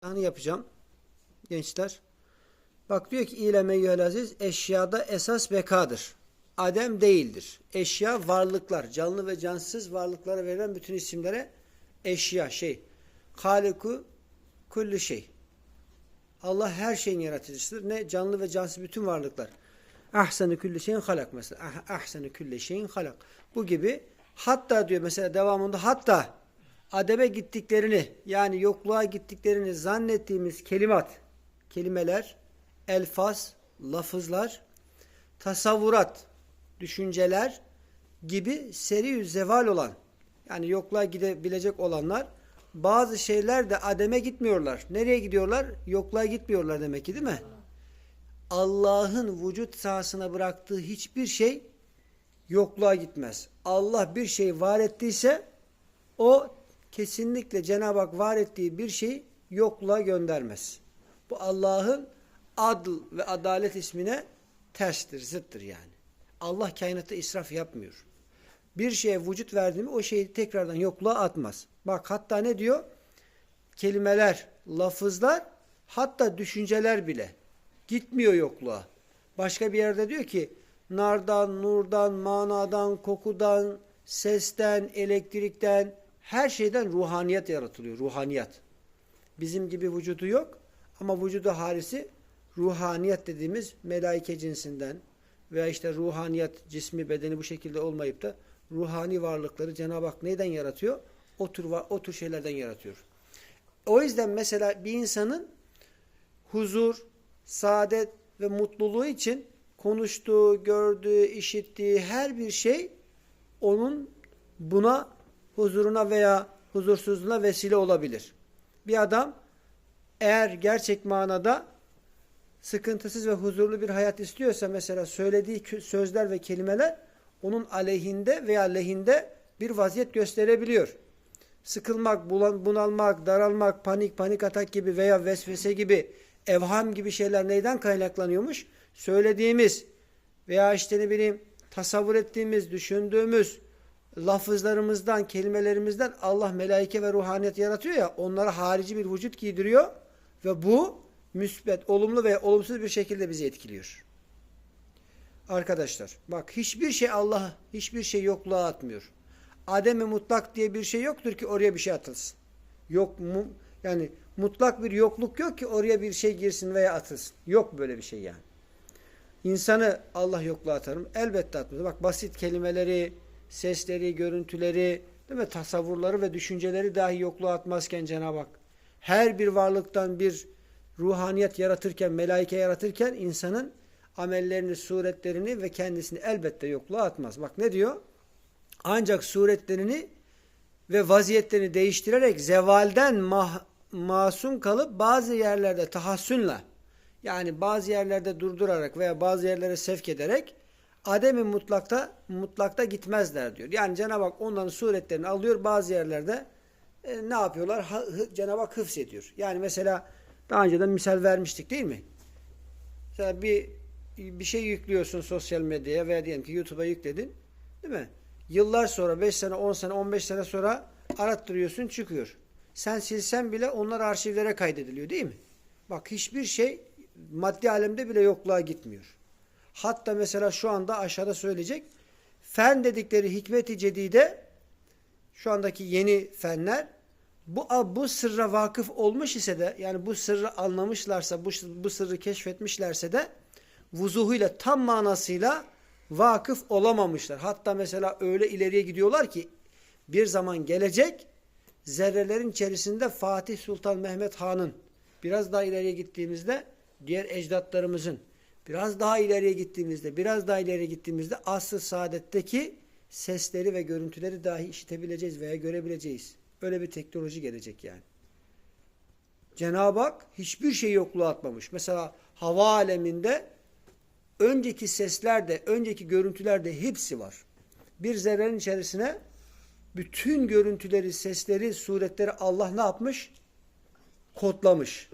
Hani yapacağım gençler. Bak diyor ki İleme eyyühel aziz eşyada esas bekadır. Adem değildir. Eşya varlıklar. Canlı ve cansız varlıklara verilen bütün isimlere eşya şey. Haliku kulli şey. Allah her şeyin yaratıcısıdır. Ne? Canlı ve cansız bütün varlıklar. Ahsenu külli şeyin halak mesela. Ah- Ahsenu külli şeyin halak. Bu gibi hatta diyor mesela devamında hatta adebe gittiklerini yani yokluğa gittiklerini zannettiğimiz kelimat, kelimeler, elfaz, lafızlar, tasavvurat, düşünceler gibi seri zeval olan yani yokluğa gidebilecek olanlar bazı şeyler de ademe gitmiyorlar. Nereye gidiyorlar? Yokluğa gitmiyorlar demek ki değil mi? Allah'ın vücut sahasına bıraktığı hiçbir şey yokluğa gitmez. Allah bir şey var ettiyse o kesinlikle Cenab-ı Hak var ettiği bir şeyi yokluğa göndermez. Bu Allah'ın adl ve adalet ismine terstir, zıttır yani. Allah kainatta israf yapmıyor. Bir şeye vücut verdi mi o şeyi tekrardan yokluğa atmaz. Bak hatta ne diyor? Kelimeler, lafızlar, hatta düşünceler bile gitmiyor yokluğa. Başka bir yerde diyor ki nardan, nurdan, manadan, kokudan, sesten, elektrikten, her şeyden ruhaniyet yaratılıyor. Ruhaniyet. Bizim gibi vücudu yok ama vücudu harisi ruhaniyet dediğimiz melaike cinsinden veya işte ruhaniyet cismi bedeni bu şekilde olmayıp da ruhani varlıkları Cenab-ı Hak neyden yaratıyor? O tür, o tür şeylerden yaratıyor. O yüzden mesela bir insanın huzur, saadet ve mutluluğu için konuştuğu, gördüğü, işittiği her bir şey onun buna huzuruna veya huzursuzluğuna vesile olabilir. Bir adam eğer gerçek manada sıkıntısız ve huzurlu bir hayat istiyorsa mesela söylediği sözler ve kelimeler onun aleyhinde veya lehinde bir vaziyet gösterebiliyor. Sıkılmak, bunalmak, daralmak, panik, panik atak gibi veya vesvese gibi, evham gibi şeyler neyden kaynaklanıyormuş? Söylediğimiz veya işte ne bileyim tasavvur ettiğimiz, düşündüğümüz lafızlarımızdan, kelimelerimizden Allah melaike ve ruhaniyet yaratıyor ya onlara harici bir vücut giydiriyor ve bu müsbet, olumlu veya olumsuz bir şekilde bizi etkiliyor. Arkadaşlar bak hiçbir şey Allah hiçbir şey yokluğa atmıyor. Adem-i mutlak diye bir şey yoktur ki oraya bir şey atılsın. Yok mu, yani mutlak bir yokluk yok ki oraya bir şey girsin veya atılsın. Yok böyle bir şey yani. İnsanı Allah yokluğa atar mı? Elbette atmaz. Bak basit kelimeleri, sesleri, görüntüleri, değil mi? tasavvurları ve düşünceleri dahi yokluğa atmazken Cenab-ı Hak her bir varlıktan bir ruhaniyet yaratırken, melaike yaratırken insanın amellerini, suretlerini ve kendisini elbette yokluğa atmaz. Bak ne diyor? Ancak suretlerini ve vaziyetlerini değiştirerek zevalden mah- masum kalıp bazı yerlerde tahassünle yani bazı yerlerde durdurarak veya bazı yerlere sevk ederek ademi mutlakta mutlakta gitmezler diyor. Yani Cenab-ı Hak onların suretlerini alıyor bazı yerlerde e, ne yapıyorlar? Cenab-ı Hak hıfz ediyor. Yani mesela daha önceden misal vermiştik değil mi? Mesela bir bir şey yüklüyorsun sosyal medyaya veya diyelim ki YouTube'a yükledin. Değil mi? Yıllar sonra 5 sene, 10 sene, 15 sene sonra arattırıyorsun çıkıyor. Sen silsen bile onlar arşivlere kaydediliyor değil mi? Bak hiçbir şey maddi alemde bile yokluğa gitmiyor. Hatta mesela şu anda aşağıda söyleyecek fen dedikleri hikmet-i cedide şu andaki yeni fenler bu bu sırra vakıf olmuş ise de yani bu sırrı anlamışlarsa bu, bu sırrı keşfetmişlerse de vuzuhuyla tam manasıyla vakıf olamamışlar. Hatta mesela öyle ileriye gidiyorlar ki bir zaman gelecek zerrelerin içerisinde Fatih Sultan Mehmet Han'ın biraz daha ileriye gittiğimizde diğer ecdatlarımızın biraz daha ileriye gittiğimizde biraz daha ileriye gittiğimizde asr-ı saadetteki sesleri ve görüntüleri dahi işitebileceğiz veya görebileceğiz. Öyle bir teknoloji gelecek yani. Cenab-ı Hak hiçbir şey yokluğa atmamış. Mesela hava aleminde önceki seslerde, önceki görüntülerde hepsi var. Bir zerrenin içerisine bütün görüntüleri, sesleri, suretleri Allah ne yapmış? Kodlamış.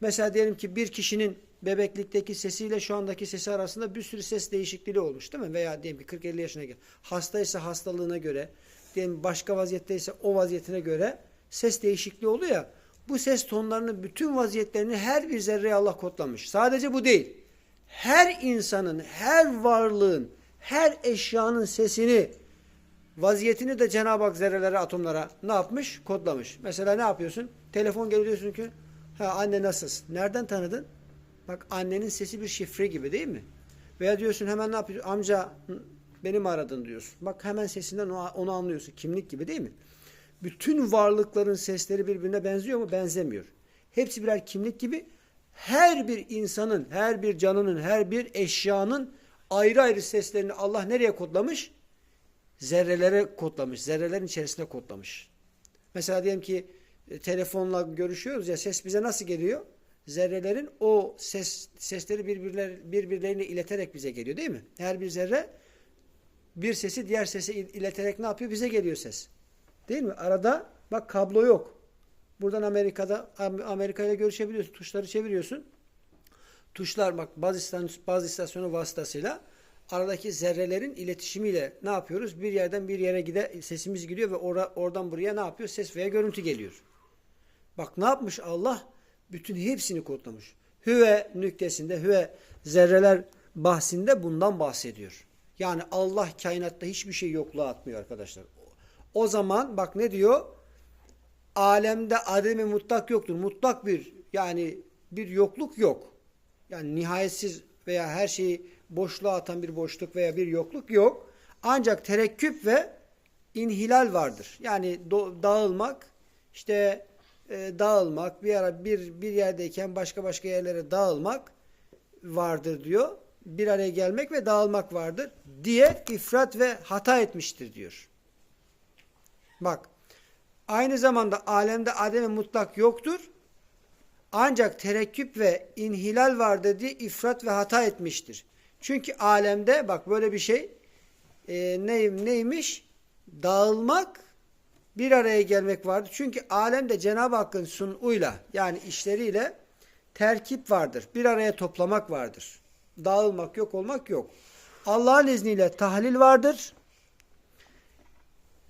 Mesela diyelim ki bir kişinin bebeklikteki sesiyle şu andaki sesi arasında bir sürü ses değişikliği olmuş değil mi? Veya diyelim ki 40-50 yaşına gel. Hastaysa hastalığına göre, diyelim başka vaziyetteyse o vaziyetine göre ses değişikliği oluyor ya. Bu ses tonlarının bütün vaziyetlerini her bir zerreye Allah kodlamış. Sadece bu değil. Her insanın, her varlığın, her eşyanın sesini, vaziyetini de Cenab-ı Hak zerrelere, atomlara ne yapmış? Kodlamış. Mesela ne yapıyorsun? Telefon geliyor diyorsun ki, ha anne nasılsın? Nereden tanıdın? Bak annenin sesi bir şifre gibi değil mi? Veya diyorsun hemen ne yapıyorsun? Amca beni mi aradın diyorsun. Bak hemen sesinden onu, onu anlıyorsun. Kimlik gibi değil mi? Bütün varlıkların sesleri birbirine benziyor mu? Benzemiyor. Hepsi birer kimlik gibi. Her bir insanın, her bir canının, her bir eşyanın ayrı ayrı seslerini Allah nereye kodlamış? Zerrelere kodlamış. Zerrelerin içerisine kodlamış. Mesela diyelim ki e, telefonla görüşüyoruz ya ses bize nasıl geliyor? Zerrelerin o ses sesleri birbirler, birbirlerine ileterek bize geliyor değil mi? Her bir zerre bir sesi diğer sese il- ileterek ne yapıyor? Bize geliyor ses. Değil mi? Arada bak kablo yok. Buradan Amerika'da Am- Amerika ile görüşebiliyorsun. Tuşları çeviriyorsun. Tuşlar bak baz, istasyon, baz istasyonu vasıtasıyla aradaki zerrelerin iletişimiyle ne yapıyoruz? Bir yerden bir yere gide sesimiz gidiyor ve ora, oradan buraya ne yapıyor? Ses veya görüntü geliyor. Bak ne yapmış Allah? Bütün hepsini kodlamış. Hüve nüktesinde, hüve zerreler bahsinde bundan bahsediyor. Yani Allah kainatta hiçbir şey yokluğa atmıyor arkadaşlar. O zaman bak ne diyor? Alemde ademi mutlak yoktur. Mutlak bir yani bir yokluk yok. Yani nihayetsiz veya her şeyi boşluğa atan bir boşluk veya bir yokluk yok. Ancak terekküp ve inhilal vardır. Yani dağılmak, işte e, dağılmak, bir ara bir bir yerdeyken başka başka yerlere dağılmak vardır diyor. Bir araya gelmek ve dağılmak vardır diye ifrat ve hata etmiştir diyor. Bak, aynı zamanda alemde ademe mutlak yoktur. Ancak terekküp ve inhilal vardır diye ifrat ve hata etmiştir. Çünkü alemde bak böyle bir şey e, ney, neymiş? Dağılmak bir araya gelmek vardır. Çünkü alemde Cenab-ı Hakk'ın sunuyla yani işleriyle terkip vardır. Bir araya toplamak vardır. Dağılmak yok olmak yok. Allah'ın izniyle tahlil vardır.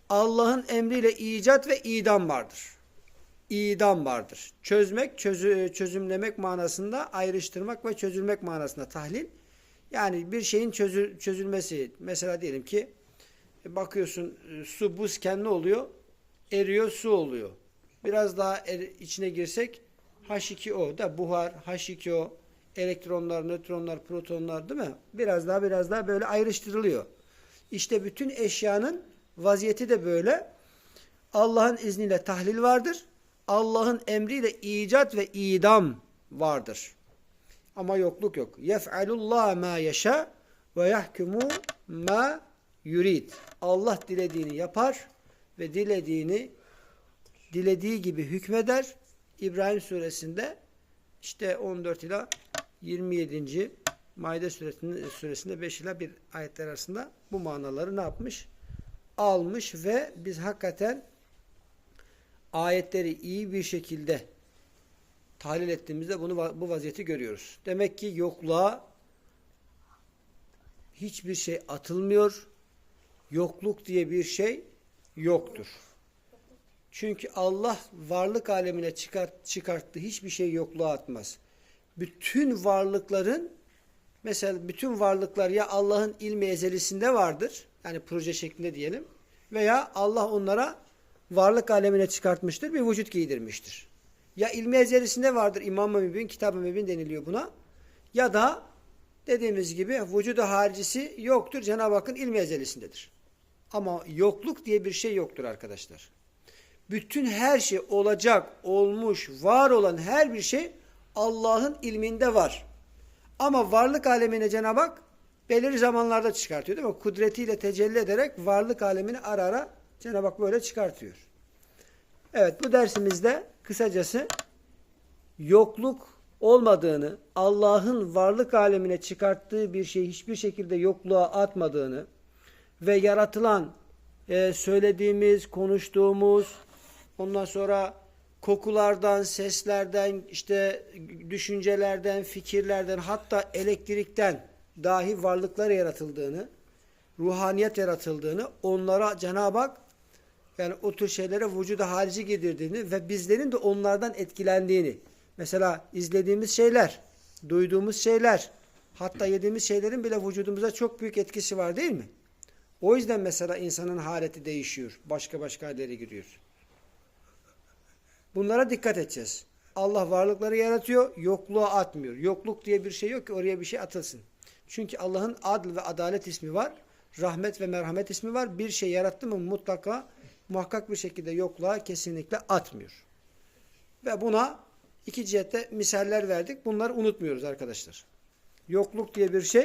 Allah'ın emriyle icat ve idam vardır. İdam vardır. Çözmek, çözü, çözümlemek manasında, ayrıştırmak ve çözülmek manasında tahlil. Yani bir şeyin çözül, çözülmesi. Mesela diyelim ki bakıyorsun e, su buzken ne oluyor? Eriyor, su oluyor. Biraz daha er, içine girsek H2O da buhar, H2O, elektronlar, nötronlar, protonlar değil mi? Biraz daha biraz daha böyle ayrıştırılıyor. İşte bütün eşyanın vaziyeti de böyle. Allah'ın izniyle tahlil vardır. Allah'ın emriyle icat ve idam vardır. Ama yokluk yok. Yef'alullah ma yeşâ ve yahkumu ma yurid. Allah dilediğini yapar ve dilediğini dilediği gibi hükmeder. İbrahim suresinde işte 14 ila 27. Maide suresinde, suresinde 5 ila 1 ayetler arasında bu manaları ne yapmış? Almış ve biz hakikaten ayetleri iyi bir şekilde tahlil ettiğimizde bunu bu vaziyeti görüyoruz. Demek ki yokluğa hiçbir şey atılmıyor. Yokluk diye bir şey yoktur. Çünkü Allah varlık alemine çıkart, çıkarttığı hiçbir şey yokluğa atmaz. Bütün varlıkların mesela bütün varlıklar ya Allah'ın ilmi ezelisinde vardır. Yani proje şeklinde diyelim. Veya Allah onlara varlık alemine çıkartmıştır. Bir vücut giydirmiştir. Ya ilmi ezelisinde vardır. İmam-ı Mübin, Kitab-ı Mübin deniliyor buna. Ya da dediğimiz gibi vücudu haricisi yoktur. Cenab-ı Hakk'ın ilmi ezelisindedir. Ama yokluk diye bir şey yoktur arkadaşlar. Bütün her şey olacak, olmuş, var olan her bir şey Allah'ın ilminde var. Ama varlık alemine Cenab-ı Hak belirli zamanlarda çıkartıyor değil mi? Kudretiyle tecelli ederek varlık alemini ara ara Cenab-ı Hak böyle çıkartıyor. Evet bu dersimizde kısacası yokluk olmadığını, Allah'ın varlık alemine çıkarttığı bir şey hiçbir şekilde yokluğa atmadığını ve yaratılan e, söylediğimiz, konuştuğumuz, ondan sonra kokulardan, seslerden, işte düşüncelerden, fikirlerden, hatta elektrikten dahi varlıklar yaratıldığını, ruhaniyet yaratıldığını, onlara Cenab-ı Hak Yani o tür şeylere vücuda harici girdirdiğini ve bizlerin de onlardan etkilendiğini. Mesela izlediğimiz şeyler, duyduğumuz şeyler, hatta yediğimiz şeylerin bile vücudumuza çok büyük etkisi var değil mi? O yüzden mesela insanın haleti değişiyor. Başka başka hallere giriyor. Bunlara dikkat edeceğiz. Allah varlıkları yaratıyor, yokluğa atmıyor. Yokluk diye bir şey yok ki oraya bir şey atılsın. Çünkü Allah'ın adl ve adalet ismi var. Rahmet ve merhamet ismi var. Bir şey yarattı mı mutlaka muhakkak bir şekilde yokluğa kesinlikle atmıyor. Ve buna iki cihette misaller verdik. Bunları unutmuyoruz arkadaşlar. Yokluk diye bir şey